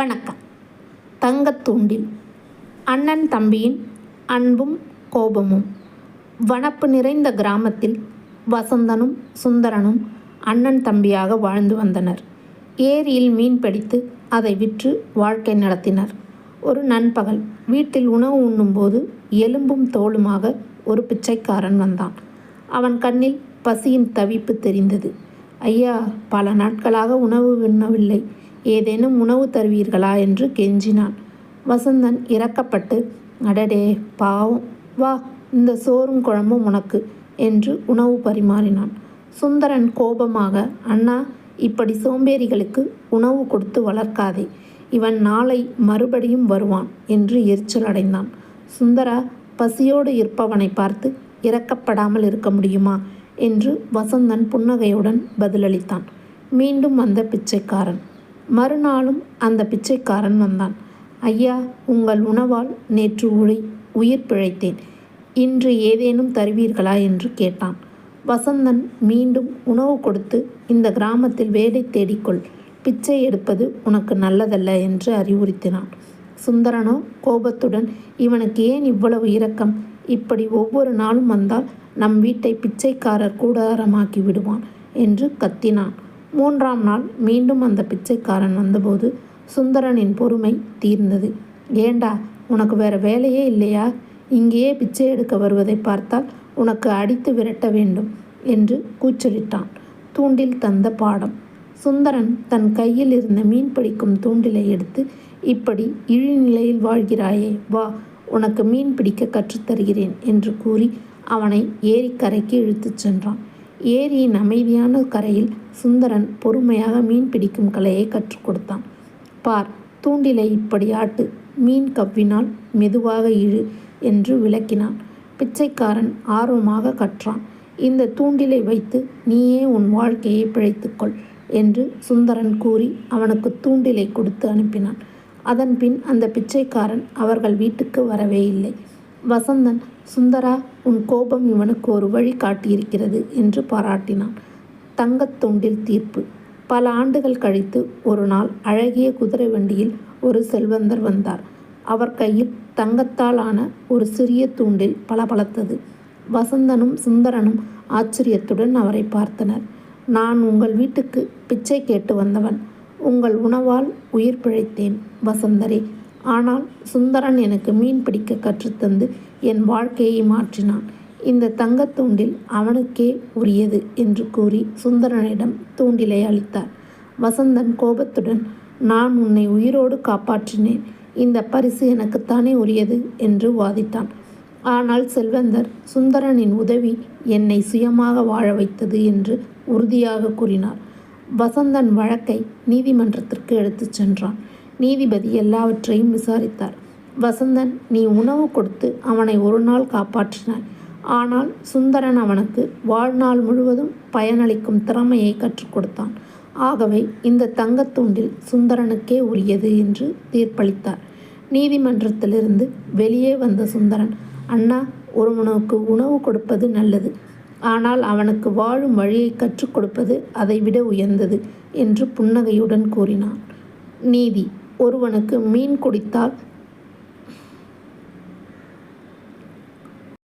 வணக்கம். தங்கத்தூண்டில் அண்ணன் தம்பியின் அன்பும் கோபமும். வனப்பு நிறைந்த கிராமத்தில் வசந்தனும் சுந்தரனும் அண்ணன் தம்பியாக வாழ்ந்து வந்தனர். ஏரியில் மீன் பிடித்து அதை விற்று வாழ்க்கை நடத்தினர். ஒரு நண்பகல் வீட்டில் உணவு உண்ணும்போது எலும்பும் தோலுமாக ஒரு பிச்சைக்காரன் வந்தான். அவன் கண்ணில் பசியின் தவிப்பு தெரிந்தது. ஐயா பல நாட்களாக உணவு உண்ணவில்லை. ஏதேனும் உணவு தருவீர்களா? என்று கெஞ்சினான். வசந்தன் இறக்கப்பட்டு அடடே பாவம். வா இந்த சோறும் குழம்பும் உனக்கு என்று உணவு பரிமாறினான். சுந்தரன் கோபமாக அண்ணா இப்படி சோம்பேறிகளுக்கு உணவு கொடுத்து வளர்க்காதே. இவன் நாளை மறுபடியும் வருவான் என்று எரிச்சல் அடைந்தான். சுந்தரா பசியோடு இருப்பவனை பார்த்து இறக்கப்படாமல் இருக்க முடியுமா? என்று வசந்தன் புன்னகையுடன் பதிலளித்தான். மீண்டும் வந்த பிச்சைக்காரன். மறுநாளும் அந்த பிச்சைக்காரன் வந்தான். ஐயா உங்கள் உணவால் நேற்று உழை உயிர் பிழைத்தேன். இன்று ஏதேனும் தருவீர்களா? என்று கேட்டான். வசந்தன் மீண்டும் உணவு கொடுத்து இந்த கிராமத்தில் வேலை தேடிக்கொள். பிச்சை எடுப்பது உனக்கு நல்லதல்ல என்று அறிவுறுத்தினான். சுந்தரனோ கோபத்துடன் இவனுக்கு ஏன் இவ்வளவு இரக்கம்? இப்படி ஒவ்வொரு நாளும் வந்தால் நம் வீட்டை பிச்சைக்காரர் கூடாரமாக்கி விடுவான் என்று கத்தினான். மூன்றாம் நாள் மீண்டும் அந்த பிச்சைக்காரன் வந்தபோது சுந்தரனின் பொறுமை தீர்ந்தது. ஏண்டா உனக்கு வேற வேலையே இல்லையா? இங்கேயே பிச்சை எடுக்க வருவதை பார்த்தால் உனக்கு அடித்து விரட்ட வேண்டும் என்று கூச்சலிட்டான் தூண்டில் தந்த பாடம். சுந்தரன் தன் கையில் இருந்த மீன் பிடிக்கும் தூண்டிலை எடுத்து இப்படி இழிநிலையில் வாழ்கிறாயே வா உனக்கு மீன் பிடிக்க கற்றுத்தருகிறேன் என்று கூறி அவனை ஏரிக்கரைக்கு இழுத்துச் சென்றான். ஏரியின் அமைதியான கரையில் சுந்தரன் பொறுமையாக மீன் பிடிக்கும் கலையை கற்றுக் கொடுத்தான். பார் தூண்டிலை இப்படி ஆட்டு மீன் கவ்வினால் மெதுவாக இழு என்று விளக்கினான். பிச்சைக்காரன் ஆர்வமாக கற்றான். இந்த தூண்டிலை வைத்து நீயே உன் வாழ்க்கையை பிழைத்துக்கொள் என்று சுந்தரன் கூறி அவனுக்கு தூண்டிலை கொடுத்து அனுப்பினான். அதன்பின் அந்த பிச்சைக்காரன் அவர்கள் வீட்டுக்கு வரவே இல்லை. வசந்தன் சுந்தரா உன் கோபம் இவனுக்கு ஒரு வழி காட்டியிருக்கிறது என்று பாராட்டினான். தங்கத்தொண்டில் தீர்ப்பு. பல ஆண்டுகள் கழித்து ஒரு நாள் அழகிய குதிரை வண்டியில் ஒரு செல்வந்தர் வந்தார். அவர் கையில் தங்கத்தால் ஆன ஒரு சிறிய தூண்டில் பளபளத்தது. வசந்தனும் சுந்தரனும் ஆச்சரியத்துடன் அவரை பார்த்தனர். நான் உங்கள் வீட்டுக்கு பிச்சை கேட்டு வந்தவன். உங்கள் உணவால் உயிர் பிழைத்தேன் வசந்தரே. ஆனால் சுந்தரன் எனக்கு மீன் பிடிக்க கற்றுத்தந்து என் வாழ்க்கையை மாற்றினான். இந்த தங்கத் தூண்டில் அவனுக்கே உரியது என்று கூறி சுந்தரனிடம் தூண்டிலை அளித்தார். வசந்தன் கோபத்துடன் நான் உன்னை உயிரோடு காப்பாற்றினேன். இந்த பரிசு எனக்குத்தானே உரியது? என்று வாதிட்டான். ஆனால் செல்வந்தர் சுந்தரனின் உதவி என்னை சுயமாக வாழ வைத்தது என்று உறுதியாக கூறினார். வசந்தன் வழக்கை நீதிமன்றத்திற்கு எடுத்துச் சென்றான். நீதிபதி எல்லாவற்றையும் விசாரித்தார். வசந்தன் நீ உணவு கொடுத்து அவனை ஒரு நாள் காப்பாற்றினாய். ஆனால் சுந்தரன் அவனுக்கு வாழ்நாள் முழுவதும் பயனளிக்கும் திறமையை கற்றுக் கொடுத்தான். ஆகவே இந்த தங்கத்தூண்டில் சுந்தரனுக்கே உரியது என்று தீர்ப்பளித்தார். நீதிமன்றத்திலிருந்து வெளியே வந்த சுந்தரன் அண்ணா ஒருவனுக்கு உணவு கொடுப்பது நல்லது. ஆனால் அவனுக்கு வாழும் வழியை கற்றுக் கொடுப்பது அதைவிட உயர்ந்தது என்று புன்னகையுடன் கூறினான். நீதி. ஒருவனுக்கு மீன் குடித்தால்